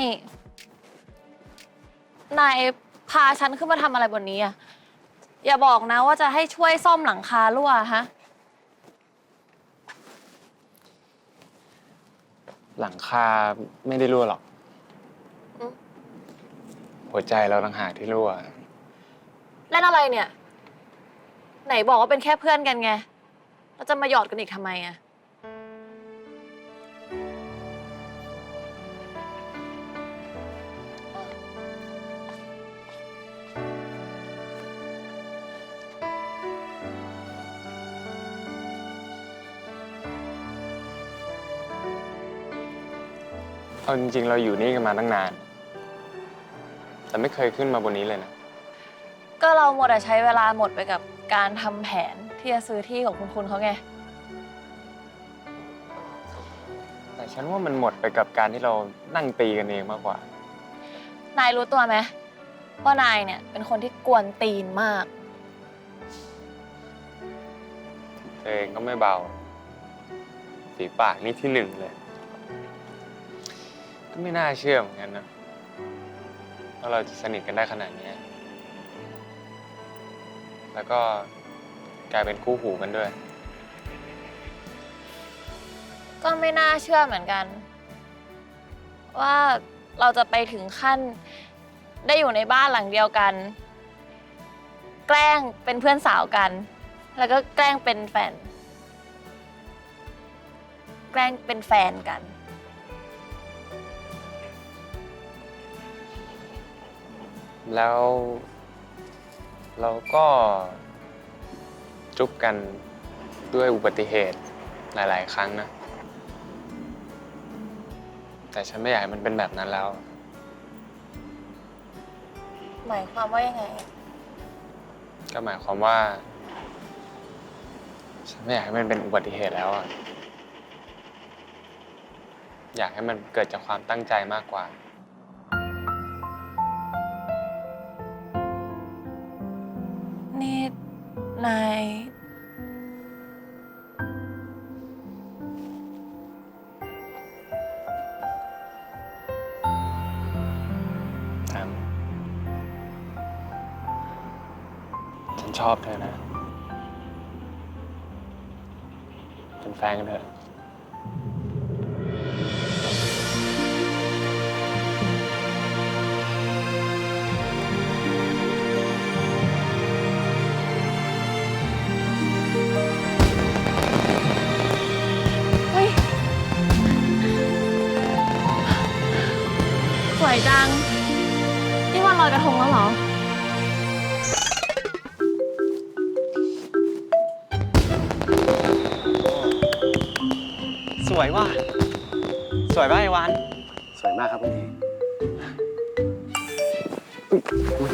นี่ นายพาฉันขึ้นมาทำอะไรบนนี้อะอย่าบอกนะว่าจะให้ช่วยซ่อมหลังคารั่วฮะ หลังคาไม่ได้รั่วหรอก อืม หัวใจเราต่างหากที่รั่ว เล่นอะไรเนี่ย ไหนบอกว่าเป็นแค่เพื่อนกันไง แล้วจะมาหยอดกันอีกทำไมอะ เอาจริงๆ เราอยู่นี่กันมาตั้งนาน แต่ไม่เคยขึ้นมาบนนี้เลยนะ ก็เราหมดแต่ใช้เวลาหมดไปกับการทำแผนที่จะซื้อที่ของคุณคุณเขาไง แต่ฉันว่ามันหมดไปกับการที่เรานั่งตีกันเองมากกว่า นายรู้ตัวไหมว่านายเนี่ยเป็นคนที่กวนตีนมาก เธอเองก็ไม่เบาฝีปากนี่ที่หนึ่งเลย ก็ไม่น่าเชื่อเหมือนกันนะว่าเราจะสนิทกันได้ขนาดเนี้ยแล้วก็กลายเป็นคู่หูกันด้วย ก็ไม่น่าเชื่อเหมือนกัน ว่าเราจะไปถึงขั้นได้อยู่ในบ้านหลังเดียวกัน แกล้งเป็นเพื่อนสาวกัน แล้วก็แกล้งเป็นแฟน แกล้งเป็นแฟนกัน แล้ว เราก็จุบกันด้วยอุบัติเหตุหลาย ๆ ครั้งนะ แต่ฉันไม่อยากให้มันเป็นแบบนั้นแล้ว หมายความว่ายังไง ก็หมายความว่า ฉันไม่อยากให้มันเป็นอุบัติเหตุแล้วอะอยากให้มันเกิดจากความตั้งใจมากกว่า นายแอมฉันชอบเธอนะ เป็นแฟนกันเถอะ วยจัง นี่วันลอยกระทงแล้วเหรอ สวยว่ะ สวยป่ะไอวันสวยมากครับคุณทีอุ๊ยอุ๊ย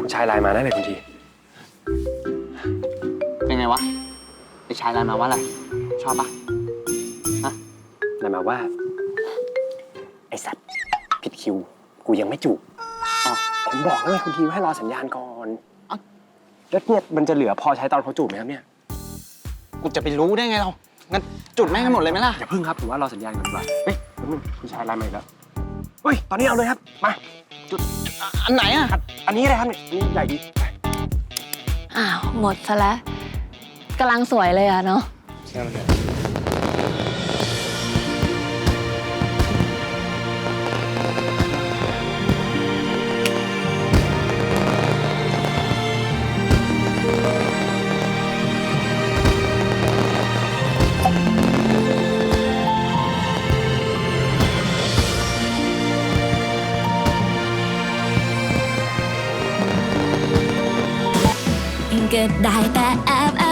คุณชายไลน์มาได้เลยคุณที เป็นไงวะไอชายไลน์มาว่าอะไร ชอบปะไลน์มาว่าไอสัตว์ผิด คิว กูยังไม่จูบอ้าวผมบอกแล้วไงคุณทีว่าให้รอสัญญาณก่อนอ้าว แล้วเนี่ยมันจะเหลือพอใช้ตอนเขาจูบไหมครับเนี่ย กูจะไปรู้ได้ไงเรา งั้นจุดแม่งกันหมดเลยไหมล่ะ อย่าพึ่งครับผมว่ารอสัญญาณก่อนดีกว่าเฮ้ยแป๊บนึงคุณชายไลน์มาอีกแล้วเฮ้ย ตอนนี้เอาเลยครับ มา อะอันไหนอะอันอันนี้เลยครับเนี่ยอันนี้ใหญ่ดีไปอ้าว หมดซะแล้วกำลังสวยเลยอะเนาะ เชื่อมันเถอะ ก็ได้แต่แอบแอบ